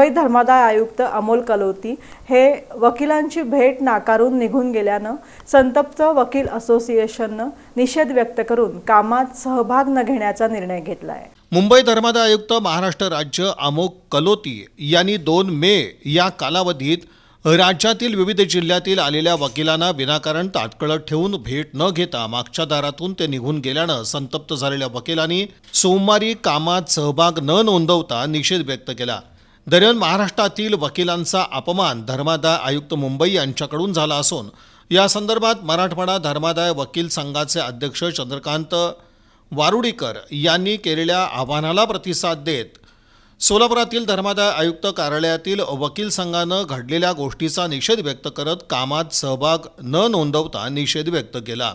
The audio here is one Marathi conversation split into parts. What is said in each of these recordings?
मुंबई धर्मादाय आयुक्त अमोल कलोती हे वकिलांची भेट नाकारून निघून गेल्यानं संतप्त वकील असोसिएशननं निषेध व्यक्त करून कामात सहभाग न घेण्याचा निर्णय घेतला आहे मुंबई धर्मादाय आयुक्त महाराष्ट्र राज्य अमोक कलोती यांनी दोन मे या कालावधीत राज्यातील विविध जिल्ह्यातील आलेल्या वकिलांना विनाकारण ताटकळत ठेवून भेट न घेता मागच्या दारातून ते निघून गेल्यानं संतप्त झालेल्या वकिलांनी सोमवारी कामात सहभाग न नोंदवता निषेध व्यक्त केला. दरम्यान महाराष्ट्रातील वकिलांचा अपमान धर्मादाय आयुक्त मुंबई यांच्याकडून झाला असून या संदर्भात मराठवाडा धर्मादाय वकील संघाचे अध्यक्ष चंद्रकांत वारुडीकर यांनी केलेल्या आव्हानाला प्रतिसाद देत सोलापुरातील धर्मादाय आयुक्त कार्यालयातील वकील संघानं घडलेल्या गोष्टीचा निषेध व्यक्त करत कामात सहभाग न नोंदवता निषेध व्यक्त केला.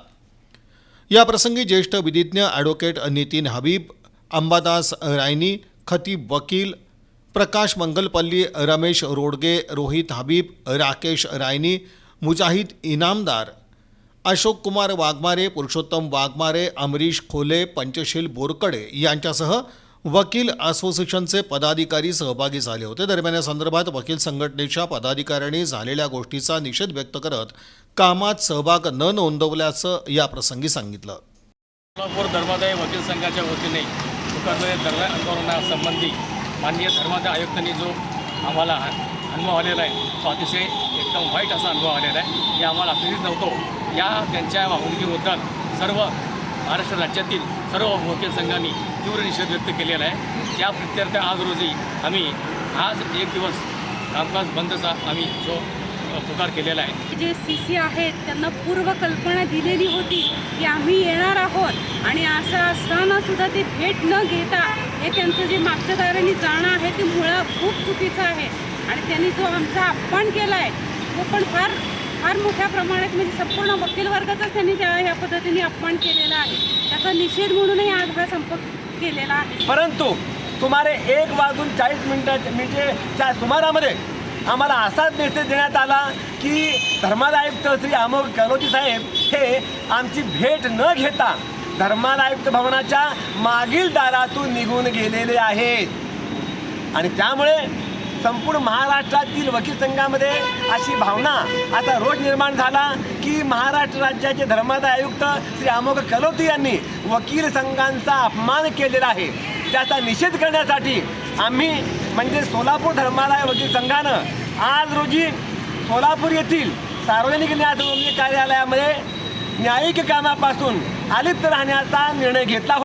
या प्रसंगी ज्येष्ठ विधिज्ञ ॲडव्होकेट नितीन हबीब अंबादास रायनी खतीब वकील प्रकाश मंगलपल्ली रमेश रोडगे रोहित हबीब राकेश रायनी मुजाहिद इनामदार अशोक कुमार वाघमारे पुरुषोत्तम वाघमारे अमरीश खोले पंचशील बोरकडे यांच्यासह वकील असोसिएशनचे पदाधिकारी सहभागी झाले होते. दरम्यान या संदर्भात वकील संघटनेच्या पदाधिकाऱ्यांनी झालेल्या गोष्टीचा निषेध व्यक्त करत कामात सहभाग न नोंदवल्याचं या प्रसंगी सांगितलं. सोलापूर धर्मादाय वकील संघाच्या वतीने संबंधी माननीय धर्मादाय आयुक्तांनी जो आम्हाला अनुभव आलेला आहे तो अतिशय एकदम वाईट असा अनुभव आलेला आहे. हे आम्हाला अपेक्षित नव्हतो. या त्यांच्या वागणुकीबद्दल सर्व महाराष्ट्र राज्यातील सर्व वकील संघांनी तीव्र निषेध व्यक्त केलेला आहे. त्या प्रत्यर्थ आज रोजी आम्ही आज एक दिवस कामकाज बंदचा आम्ही जो पुकार केलेला आहे. जे सी सी आहेत त्यांना पूर्व कल्पना दिलेली होती की आम्ही येणार आहोत आणि असं असतानासुद्धा ते भेट न घेता हे त्यांचं जे मागच्या दाराने जाणं आहे ते मुळं खूप चुकीचं आहे. आणि त्यांनी जो आमचा अपमान केला आहे तो पण फार फार मोठ्या प्रमाणात म्हणजे संपूर्ण वकील वर्गाचाच त्यांनी त्या ह्या पद्धतीने अपमान केलेला आहे. त्याचा निषेध म्हणूनही आज हा संप केलेला आहे. परंतु सुमारे एक वाजून चाळीस मिनिटाच्या म्हणजे त्या सुमारामध्ये आम्हाला असाच मेसेज देण्यात आला की धर्मादाय श्री अमोल कलोजी साहेब हे आमची भेट न घेता धर्मादायुक्त भवनाच्या मागील दारातून निघून गेलेले आहेत. आणि त्यामुळे संपूर्ण महाराष्ट्रातील वकील संघामध्ये अशी भावना आता रोज निर्माण झाला की महाराष्ट्र राज्याचे धर्मादाय आयुक्त श्री अमोघ कलोती यांनी वकील संघांचा अपमान केलेला आहे. त्याचा निषेध करण्यासाठी आम्ही म्हणजे सोलापूर धर्मादाय वकील संघानं आज रोजी सोलापूर येथील सार्वजनिक न्याय कार्यालयामध्ये न्यायिक कामापासून अलिप्त राहण्याचा निर्णय घेतला